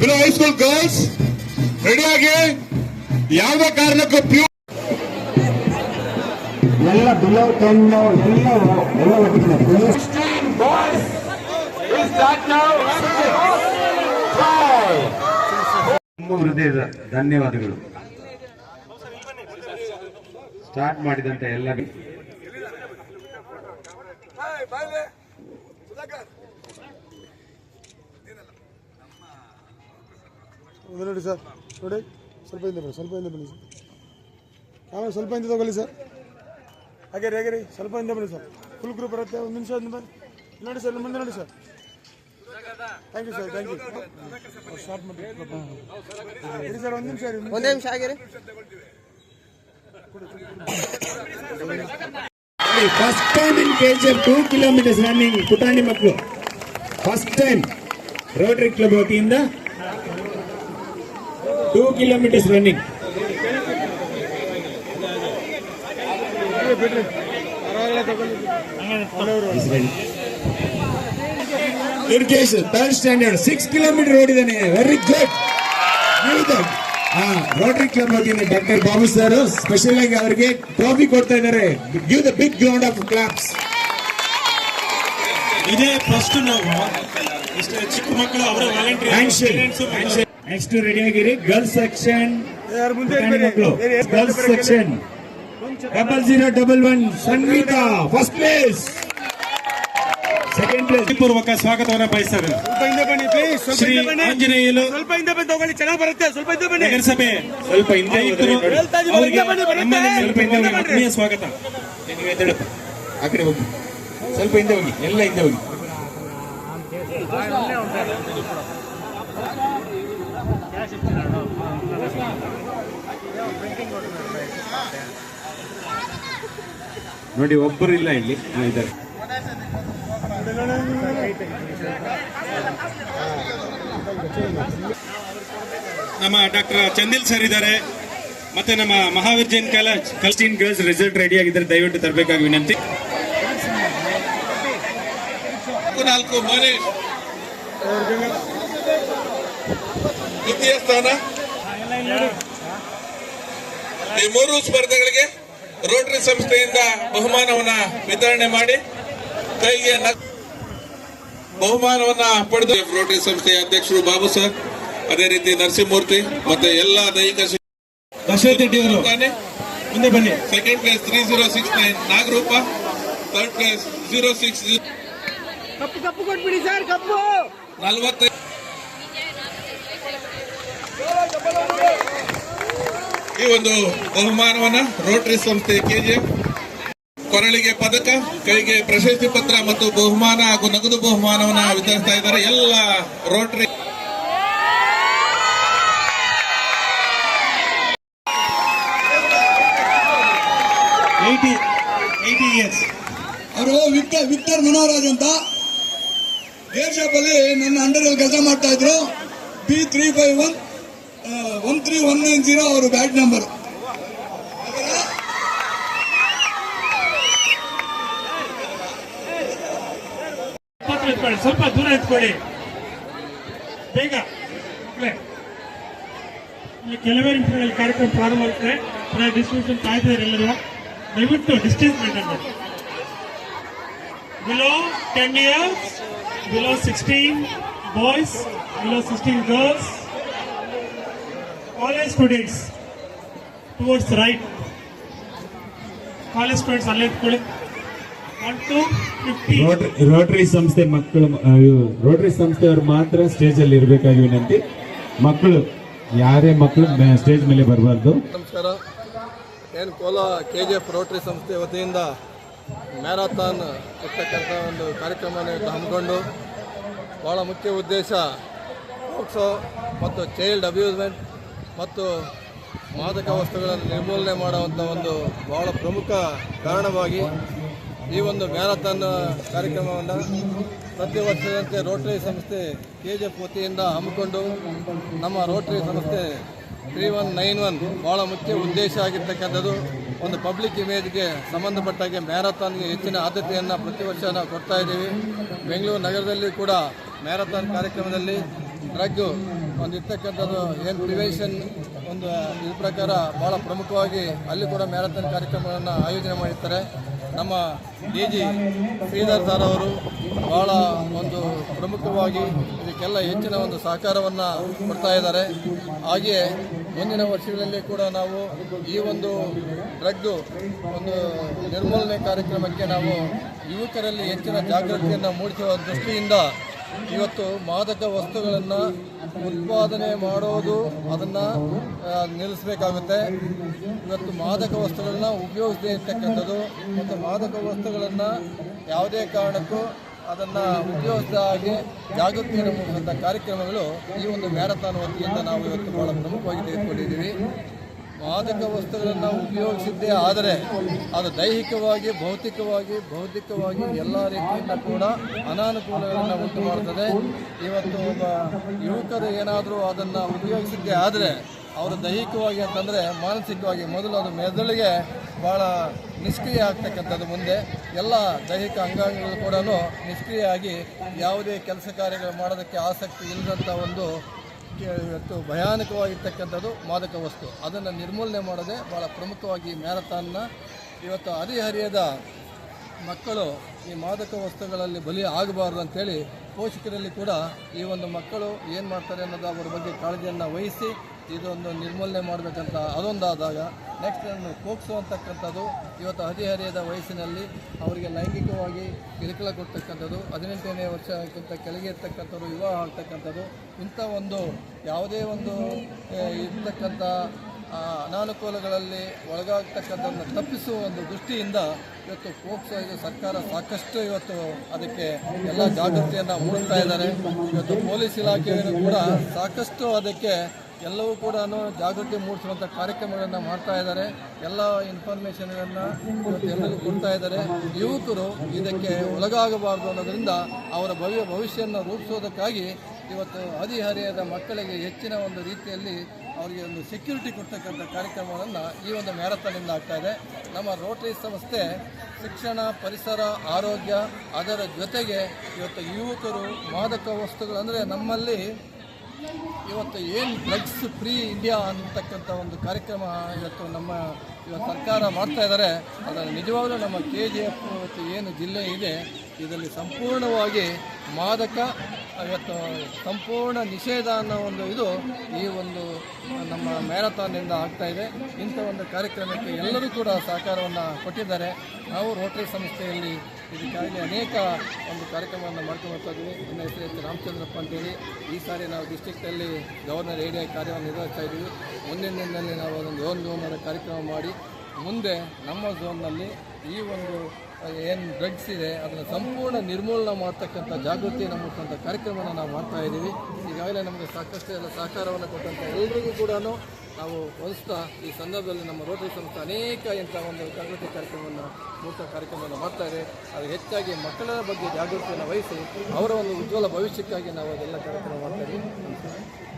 Below high school girls ರೆಡಿಯಾಗಿ ಯಾವುದೇ ಕಾರಣಕ್ಕೂ ಪ್ಯೂ ಎಲ್ಲ ಬಿಲೋ ಟೆನ್ ಎಲ್ಲ ಎಲ್ಲ ಹೃದಯದ ಧನ್ಯವಾದಗಳು. ಸ್ಟಾರ್ಟ್ ಮಾಡಿದಂತ ಎಲ್ಲರಿಗೂ ಒಂದು ನೋಡಿ ಸರ್. ನೋಡಿ ಸ್ವಲ್ಪ ಹಿಂದೆ ಬನ್ನಿ ಸ್ವಲ್ಪ ಹಿಂದೆ ಬನ್ನಿ ಸರ್. ಆಮೇಲೆ ಸ್ವಲ್ಪ ಹಿಂದೆ ತಗೊಳ್ಳಿ ಸರ್. ಹಾಗೆ ರೀ ಹಾಗೆ ರೀ ಸ್ವಲ್ಪ ಹಿಂದೆ ಬನ್ನಿ ಸರ್. ಫುಲ್ ಗ್ರೂಪ್ ಬರುತ್ತೆ ಒಂದು ನಿಮಿಷ ಒಂದು ಬನ್ನಿ. ನೋಡಿ ಸರ್ ಮುಂದೆ ನೋಡಿ sir. Thank you sir thank you start ಮಾಡಿ ಸರ್ ಒಂದು ನಿಮಿಷ ರೀ ಒಂದು ನಿಮಿಷ ಆಗಿರಿ ಫಸ್ಟ್ ಟೈಮ್ ಇನ್ ಕೇಜರ್ ಟೂ ಕಿಲೋಮೀಟರ್ಸ್ ರನ್ನಿಂಗ್ ಪುಟಾಣಿ ಮಕ್ಕಳು. ಫಸ್ಟ್ ಟೈಮ್ ರೋಟರಿ ಕ್ಲಬ್ ವತಿಯಿಂದ ಟೂ ಕಿಲೋಮೀಟರ್ಸ್ ರನ್ನಿಂಗ್ ಇರ್ಕೇಶ್ ಥರ್ಡ್ ಸ್ಟ್ಯಾಂಡರ್ಡ್ ಸಿಕ್ಸ್ ಕಿಲೋಮೀಟರ್ ಓಡಿದಾನೆ. ವೆರಿ ಗುಡ್ ರೋಟರಿ ಕ್ಲಬ್ ವತಿಯಿಂದ ಡಾಕ್ಟರ್ ಬಾಬು ಸರ್ ಸ್ಪೆಷಲ್ ಆಗಿ ಅವರಿಗೆ ಟ್ರಾಫಿ ಕೊಡ್ತಾ ಇದ್ದಾರೆ. Give the big ground of claps ಇದೇ ಫಸ್ಟ್ ನಾವು. ಇಷ್ಟು ಚಿಕ್ಕ ಮಕ್ಕಳು ಅವರ ವಾಲಂಟಿಯರ್ ನೆಕ್ಸ್ಟ್ ರೆಡಿ ಆಗಿರಿ ಗರ್ಲ್ಸ್ ಸೆಕ್ಷನ್ ಯಾರು ಮುಂದೆ ಮಕ್ಕಳು. Girls section double zero double one Sangeeta first place second place ಪೂರ್ವಕ ಸ್ವಾಗತವನ್ನ ಬಯಸ್ತಾರೆ. ಸ್ವಲ್ಪ ಹಿಂದೆ ಬನ್ನಿ ಪ್ಲೀಸ್ ಶ್ರೀ ಹಿಂದೆ ಬನ್ನಿ. ಆಂಜನೇಯಲು ಸ್ವಲ್ಪ ಹಿಂದೆ ಬಂದು ತಗೊಳ್ಳಿ ಚೆನ್ನಾಗಿ ಬರುತ್ತೆ. ಸ್ವಲ್ಪ ಹಿಂದೆ ಬನ್ನಿ. ನಗರಸಭೆ. ಸ್ವಲ್ಪ ಹಿಂದೆ ಇದೀವಿ, ಅವರಿಗೆ. ಸ್ವಲ್ಪ ಹಿಂದೆ ಹೋಗಿ. ಆತ್ಮೀಯ ಸ್ವಾಗತ. ಆ ಕಡೆ ಹೋಗಿ. ಸ್ವಲ್ಪ ಹಿಂದೆ ಹೋಗಿ. ಎಲ್ಲ ಹಿಂದೆ ಹೋಗಿ. ನೋಡಿ, ಒಬ್ಬರು ಇಲ್ಲ ಇಲ್ಲಿ. ಇದ್ದಾರೆ. ನಮ್ಮ ಡಾಕ್ಟರ್ ಚಂದಿಲ್ ಸರ್ ಇದ್ದಾರೆ. ಮತ್ತೆ ನಮ್ಮ ಮಹಾವೀರ್ ಜೈನ್ ಕಾಲೇಜ್ ಕಲ್ಸ್ಟೀನ್ ಗರ್ಲ್ಸ್ ರಿಸಲ್ಟ್ ರೆಡಿ ಆಗಿದ್ದಾರೆ. ದಯವಿಟ್ಟು ತರಬೇಕಾಗಿ ವಿನಂತಿ. ನಾಲ್ಕು ಮನೇಶ್ ದ್ವಿತೀಯ ಸ್ಥಾನ? ಈ ಮೂರು ಸ್ಪರ್ಧೆಗಳಿಗೆ ರೋಟರಿ ಸಂಸ್ಥೆಯಿಂದ ಬಹುಮಾನವನ್ನ ವಿತರಣೆ ಮಾಡಿ ಕೈಗೆ ನ- ಬಹುಮಾನವನ್ನ ಪಡೆದು ರೋಟರಿ ಸಂಸ್ಥೆಯ ಅಧ್ಯಕ್ಷರು ಬಾಬು ಸರ್ ಅದೇ ರೀತಿ ನರಸಿಂಹಮೂರ್ತಿ ಮತ್ತೆ ಎಲ್ಲಾ ದೈಹಿಕ ಮುಂದೆ ಬನ್ನಿ. Second place three zero six nine Nagarupa. Third place zero six cup cup ಕೊಟ್ಬಿಡಿ ಸರ್ ಕಪ್ಪು. ನಲವತ್ತೈದು ಈ ಒಂದು ಬಹುಮಾನವನ್ನ ರೋಟರಿ ಸಂಸ್ಥೆ ಕೆಜಿಎಫ್ ಕೊರಳಿಗೆ ಪದಕ ಕೈಗೆ ಪ್ರಶಸ್ತಿ ಪತ್ರ ಮತ್ತು ಬಹುಮಾನ ಹಾಗೂ ನಗದು ಬಹುಮಾನವನ್ನ ವಿತರಿಸ್ತಾ ಇದ್ದಾರೆ ಎಲ್ಲ ರೋಟರಿ. ಅವರು ವಿಕ್ಟರ್ ವಿಕ್ಟರ್ ಮನೋರಾಜ್ ಅಂತ. ಏರ್ ಶಾಪ್ ಅಲ್ಲಿ ನನ್ನ ಅಂಡರ್ ಕೆಲಸ ಮಾಡ್ತಾ ಇದ್ರು. B three five one one three one nine zero ಅವರು ಬ್ಯಾಟ್ ನಂಬರ್. ಸ್ವಲ್ಪ ದೂರ ಎತ್ಕೊಳ್ಳಿ. ಬೇಗ. ಇಲ್ಲಿ ಕೆಲವೇ ನಿಮಿಷಗಳಲ್ಲಿ ಕಾರ್ಯಕ್ರಮ ಪ್ರಾರಂಭ ಆಗುತ್ತೆ ಡಿಸ್ಟ್ರಿಬ್ಯೂಷನ್ ಕಾಯ್ತಾ ಎಲ್ಲರೂ. ದಯವಿಟ್ಟು ಡಿಸ್ಟೆನ್ಸ್ ಮೇಂಟೈನ್ ಮಾಡಿ. Below ten years below sixteen boys below sixteen girls college students towards right college students ಅಲ್ಲೇ ಇಟ್ಕೊಳ್ಳಿ one to fifty Rotary Rotary ಸಂಸ್ಥೆ ಮಕ್ಕಳು ರೋಟರಿ ಸಂಸ್ಥೆಯವರು ಮಾತ್ರ ಸ್ಟೇಜ್ ಅಲ್ಲಿ ಇರಬೇಕಾಗಿ ವಿನಂತಿ. ಮಕ್ಕಳು ಯಾರೇ ಮಕ್ಕಳು ಸ್ಟೇಜ್ ಮೇಲೆ ಬರಬಾರ್ದು. ನಮಸ್ಕಾರ. ಏನು Kolar K G F Rotary ಸಂಸ್ಥೆ ವತಿಯಿಂದ ಮ್ಯಾರಥಾನ್ ಇರ್ತಕ್ಕಂಥ ಒಂದು ಕಾರ್ಯಕ್ರಮವನ್ನು ಹಮ್ಮಿಕೊಂಡು ಭಾಳ ಮುಖ್ಯ ಉದ್ದೇಶ ಪೋಕ್ಸೋ ಮತ್ತು ಚೈಲ್ಡ್ ಅಬ್ಯೂಸ್ಮೆಂಟ್ ಮತ್ತು ಮಾದಕ ವಸ್ತುಗಳನ್ನು ನಿರ್ಮೂಲನೆ ಮಾಡುವಂಥ ಒಂದು ಬಹಳ ಪ್ರಮುಖ ಕಾರಣವಾಗಿ ಈ ಒಂದು ಮ್ಯಾರಥಾನ್ ಕಾರ್ಯಕ್ರಮವನ್ನು ಪ್ರತಿ ವರ್ಷದಂತೆ ರೋಟರಿ ಸಂಸ್ಥೆ ಕೆ ಜಿ ವತಿಯಿಂದ ಹಮ್ಮಿಕೊಂಡು ನಮ್ಮ ರೋಟರಿ ಸಂಸ್ಥೆ ತ್ರೀ ಒನ್ ನೈನ್ ಒನ್ ಭಾಳ ಮುಖ್ಯ ಉದ್ದೇಶ ಆಗಿರ್ತಕ್ಕಂಥದ್ದು. ಒಂದು ಪಬ್ಲಿಕ್ ಇಮೇಜ್ಗೆ ಸಂಬಂಧಪಟ್ಟಾಗೆ ಮ್ಯಾರಥಾನ್ಗೆ ಹೆಚ್ಚಿನ ಆದ್ಯತೆಯನ್ನು ಪ್ರತಿ ವರ್ಷ ನಾವು ಕೊಡ್ತಾ ಇದ್ದೀವಿ. ಬೆಂಗಳೂರು ನಗರದಲ್ಲಿ ಕೂಡ ಮ್ಯಾರಥಾನ್ ಕಾರ್ಯಕ್ರಮದಲ್ಲಿ ಡ್ರಗ್ ಒಂದು ಇರ್ತಕ್ಕಂಥದ್ದು ಏನು ಪ್ರಿವೆನ್ಷನ್ ಒಂದು ಇದ್ರ ಪ್ರಕಾರ ಭಾಳ ಪ್ರಮುಖವಾಗಿ ಅಲ್ಲಿ ಕೂಡ ಮ್ಯಾರಥಾನ್ ಕಾರ್ಯಕ್ರಮಗಳನ್ನು ಆಯೋಜನೆ ಮಾಡಿರ್ತಾರೆ. ನಮ್ಮ ಡಿ ಜಿ ಶ್ರೀಧರ್ ಸರ್ ಅವರು ಭಾಳ ಒಂದು ಪ್ರಮುಖವಾಗಿ ಇದಕ್ಕೆಲ್ಲ ಹೆಚ್ಚಿನ ಒಂದು ಸಹಕಾರವನ್ನು ಕೊಡ್ತಾ ಇದ್ದಾರೆ. ಹಾಗೆಯೇ ಮುಂದಿನ ವರ್ಷಗಳಲ್ಲಿ ಕೂಡ ನಾವು ಈ ಒಂದು ಡ್ರಗ್ಗು ಒಂದು ನಿರ್ಮೂಲನೆ ಕಾರ್ಯಕ್ರಮಕ್ಕೆ ನಾವು ಯುವಕರಲ್ಲಿ ಹೆಚ್ಚಿನ ಜಾಗೃತಿಯನ್ನು ಮೂಡಿಸುವ ದೃಷ್ಟಿಯಿಂದ ಇವತ್ತು ಮಾದಕ ವಸ್ತುಗಳನ್ನು ಉತ್ಪಾದನೆ ಮಾಡೋದು ಅದನ್ನು ನಿಲ್ಲಿಸಬೇಕಾಗುತ್ತೆ. ಇವತ್ತು ಮಾದಕ ವಸ್ತುಗಳನ್ನ ಉಪಯೋಗಿಸದೇ ಇರ್ತಕ್ಕಂಥದ್ದು ಮತ್ತು ಮಾದಕ ವಸ್ತುಗಳನ್ನು ಯಾವುದೇ ಕಾರಣಕ್ಕೂ ಅದನ್ನು ಉಪಯೋಗಿಸಿದ ಹಾಗೆ ಜಾಗೃತಿಯನ್ನು ಕಾರ್ಯಕ್ರಮಗಳು ಈ ಒಂದು ಮ್ಯಾರಥಾನ್ ವತಿಯಿಂದ ನಾವು ಇವತ್ತು ಭಾಳ ಪ್ರಮುಖವಾಗಿ ತೆಗೆದುಕೊಂಡಿದ್ದೀವಿ. ಮಾದಕ ವಸ್ತುಗಳನ್ನು ಉಪಯೋಗಿಸಿದ್ದೇ ಆದರೆ ಅದು ದೈಹಿಕವಾಗಿ, ಭೌತಿಕವಾಗಿ, ಬೌದ್ಧಿಕವಾಗಿ ಎಲ್ಲ ರೀತಿಯಿಂದ ಕೂಡ ಅನಾನುಕೂಲಗಳನ್ನು ಉಂಟು ಮಾಡುತ್ತದೆ ಇವತ್ತು ಒಬ್ಬ ಯುವಕರು ಏನಾದರೂ ಅದನ್ನು ಉಪಯೋಗಿಸಿದ್ದೇ ಆದರೆ ಅವರು ದೈಹಿಕವಾಗಿ ಅಂತಂದರೆ ಮಾನಸಿಕವಾಗಿ ಮೊದಲು ಅದು ಮೆದುಳಿಗೆ ಭಾಳ ನಿಷ್ಕ್ರಿಯ ಆಗ್ತಕ್ಕಂಥದ್ದು ಮುಂದೆ. ಎಲ್ಲ ದೈಹಿಕ ಅಂಗಾಂಗಗಳು ಕೂಡ ನಿಷ್ಕ್ರಿಯ ಆಗಿ ಯಾವುದೇ ಕೆಲಸ ಕಾರ್ಯಗಳು ಮಾಡೋದಕ್ಕೆ ಆಸಕ್ತಿ ಇಲ್ಲದಂಥ ಒಂದು ಇವತ್ತು ಭಯಾನಕವಾಗಿರ್ತಕ್ಕಂಥದ್ದು ಮಾದಕ ವಸ್ತು. ಅದನ್ನು ನಿರ್ಮೂಲನೆ ಮಾಡದೆ ಭಾಳ ಪ್ರಮುಖವಾಗಿ ಮ್ಯಾರಥಾನ್ನ. ಇವತ್ತು ಹರಿಹರಿಯದ ಮಕ್ಕಳು ಈ ಮಾದಕ ವಸ್ತುಗಳಲ್ಲಿ ಬಲಿ ಆಗಬಾರ್ದು ಅಂತೇಳಿ ಪೋಷಕರಲ್ಲಿ ಕೂಡ ಈ ಒಂದು ಮಕ್ಕಳು ಏನು ಮಾಡ್ತಾರೆ ಅನ್ನೋದು ಅವರ ಬಗ್ಗೆ ಕಾಳಜಿಯನ್ನು ವಹಿಸಿ ಇದೊಂದು ನಿರ್ಮೂಲನೆ ಮಾಡಬೇಕಂತ ಅದೊಂದಾದಾಗ ನೆಕ್ಸ್ಟ್ ಪೋಕ್ಸೋ ಅಂತಕ್ಕಂಥದ್ದು ಇವತ್ತು ಹದಿಹರೆಯದ ವಯಸ್ಸಿನಲ್ಲಿ ಅವರಿಗೆ ಲೈಂಗಿಕವಾಗಿ ಕಿರುಕುಳ ಕೊಡ್ತಕ್ಕಂಥದ್ದು, ಹದಿನೆಂಟನೇ ವರ್ಷಕ್ಕಿಂತ ಕೆಳಗೆ ಇರ್ತಕ್ಕಂಥವ್ರು ವಿವಾಹ ಆಗ್ತಕ್ಕಂಥದ್ದು, ಇಂಥ ಒಂದು ಯಾವುದೇ ಒಂದು ಇರ್ತಕ್ಕಂಥ ಅನಾನುಕೂಲಗಳಲ್ಲಿ ಒಳಗಾಗ್ತಕ್ಕಂಥದ್ದನ್ನು ತಪ್ಪಿಸುವ ಒಂದು ದೃಷ್ಟಿಯಿಂದ ಇವತ್ತು ಪೋಕ್ಸೋ ಇದು ಸರ್ಕಾರ ಸಾಕಷ್ಟು ಇವತ್ತು ಅದಕ್ಕೆ ಎಲ್ಲ ಜಾಗೃತಿಯನ್ನು ಮೂಡಿಸ್ತಾ ಇದ್ದಾರೆ. ಇವತ್ತು ಪೊಲೀಸ್ ಇಲಾಖೆಯನ್ನು ಕೂಡ ಸಾಕಷ್ಟು ಅದಕ್ಕೆ ಎಲ್ಲವೂ ಕೂಡ ಜಾಗೃತಿ ಮೂಡಿಸುವಂಥ ಕಾರ್ಯಕ್ರಮಗಳನ್ನು ಮಾಡ್ತಾ ಇದ್ದಾರೆ. ಎಲ್ಲ ಇನ್ಫಾರ್ಮೇಷನ್ಗಳನ್ನು ಎಲ್ಲರಿಗೂ ಕೊಡ್ತಾ ಇದ್ದಾರೆ. ಯುವಕರು ಇದಕ್ಕೆ ಒಳಗಾಗಬಾರ್ದು ಅನ್ನೋದರಿಂದ ಅವರ ಭವ್ಯ ಭವಿಷ್ಯವನ್ನು ರೂಪಿಸೋದಕ್ಕಾಗಿ ಇವತ್ತು ಹದಿಹರೆಯದ ಮಕ್ಕಳಿಗೆ ಹೆಚ್ಚಿನ ಒಂದು ರೀತಿಯಲ್ಲಿ ಅವರಿಗೆ ಒಂದು ಸೆಕ್ಯೂರಿಟಿ ಕೊಡ್ತಕ್ಕಂಥ ಕಾರ್ಯಕ್ರಮಗಳನ್ನು ಈ ಒಂದು ಮ್ಯಾರಥಾನಿಂದ ಆಗ್ತಾ ಇದೆ. ನಮ್ಮ ರೋಟರಿ ಸಂಸ್ಥೆ ಶಿಕ್ಷಣ, ಪರಿಸರ, ಆರೋಗ್ಯ ಅದರ ಜೊತೆಗೆ ಇವತ್ತು ಯುವಕರು ಮಾದಕ ವಸ್ತುಗಳು ಅಂದರೆ ನಮ್ಮಲ್ಲಿ ಇವತ್ತು ಏನು ಡ್ರಗ್ಸ್ ಫ್ರೀ ಇಂಡಿಯಾ ಅಂತಕ್ಕಂಥ ಒಂದು ಕಾರ್ಯಕ್ರಮ ಇವತ್ತು ನಮ್ಮ ಇವತ್ತು ಸರ್ಕಾರ ಮಾಡ್ತಾ ಇದ್ದಾರೆ ನಿಜವಾಗಲೂ ನಮ್ಮ ಕೆ ಜಿ ಎಫ್ ಇವತ್ತು ಏನು ಜಿಲ್ಲೆ ಇದೆ, ಇದರಲ್ಲಿ ಸಂಪೂರ್ಣವಾಗಿ ಮಾದಕ, ಇವತ್ತು ಸಂಪೂರ್ಣ ನಿಷೇಧ ಅನ್ನೋ ಒಂದು ಇದು ಈ ಒಂದು ನಮ್ಮ ಮ್ಯಾರಥಾನ್ನಿಂದ ಆಗ್ತಾಯಿದೆ ಇಂಥ ಒಂದು ಕಾರ್ಯಕ್ರಮಕ್ಕೆ ಎಲ್ಲರೂ ಕೂಡ ಸಹಕಾರವನ್ನು ಕೊಟ್ಟಿದ್ದಾರೆ. ನಾವು ರೋಟರಿ ಸಂಸ್ಥೆಯಲ್ಲಿ ಇದಕ್ಕಾಗಿ ಅನೇಕ ಒಂದು ಕಾರ್ಯಕ್ರಮವನ್ನು ಮಾಡ್ಕೊಂಡು ಇದ್ವಿ ನನ್ನ ಹೆಸರು ಎಚ್ ರಾಮಚಂದ್ರಪ್ಪ ಅಂತೇಳಿ. ಈ ಸಾರಿ ನಾವು ಡಿಸ್ಟಿಕ್ಟಲ್ಲಿ ಗವರ್ನರ್ ಏರಿಯಾ ಕಾರ್ಯವನ್ನು ನಿರ್ವಹಿಸ್ತಾ ಇದ್ದೀವಿ. ಮುಂದಿನ ದಿನದಲ್ಲಿ ನಾವು ಅದೊಂದು ಝೋನ್ ಝೋನ್ ಕಾರ್ಯಕ್ರಮ ಮಾಡಿ, ಮುಂದೆ ನಮ್ಮ ಝೋನ್ನಲ್ಲಿ ಈ ಒಂದು ಏನು ಡ್ರಗ್ಸ್ ಇದೆ, ಅದನ್ನು ಸಂಪೂರ್ಣ ನಿರ್ಮೂಲನೆ ಮಾಡ್ತಕ್ಕಂಥ ಜಾಗೃತಿ ನಮ್ಮಂಥ ಕಾರ್ಯಕ್ರಮವನ್ನು ನಾವು ಮಾಡ್ತಾ ಇದ್ದೀವಿ. ಈಗಾಗಲೇ ನಮಗೆ ಸಾಕಷ್ಟು ಎಲ್ಲ ಸಹಕಾರವನ್ನು ಕೊಟ್ಟಂಥ ಎಲ್ಲರಿಗೂ ಕೂಡ ನಾವು ಹೊಲಿಸ್ತಾ ಈ ಸಂದರ್ಭದಲ್ಲಿ ನಮ್ಮ ರೋಟರಿ ಸಂಸ್ಥೆ ಅನೇಕ ಇಂಥ ಒಂದು ಜಾಗೃತಿ ಕಾರ್ಯಕ್ರಮವನ್ನು, ಮೂರ್ತ ಕಾರ್ಯಕ್ರಮವನ್ನು ಮಾಡ್ತಾ ಇದೆ. ಅದು ಹೆಚ್ಚಾಗಿ ಮಕ್ಕಳ ಬಗ್ಗೆ ಜಾಗೃತಿಯನ್ನು ವಹಿಸಿ ಅವರ ಒಂದು ಉಜ್ವಲ ಭವಿಷ್ಯಕ್ಕಾಗಿ ನಾವು ಅದೆಲ್ಲ ಕಾರ್ಯಕ್ರಮ ಮಾಡ್ತಾ ಇದ್ದೀವಿ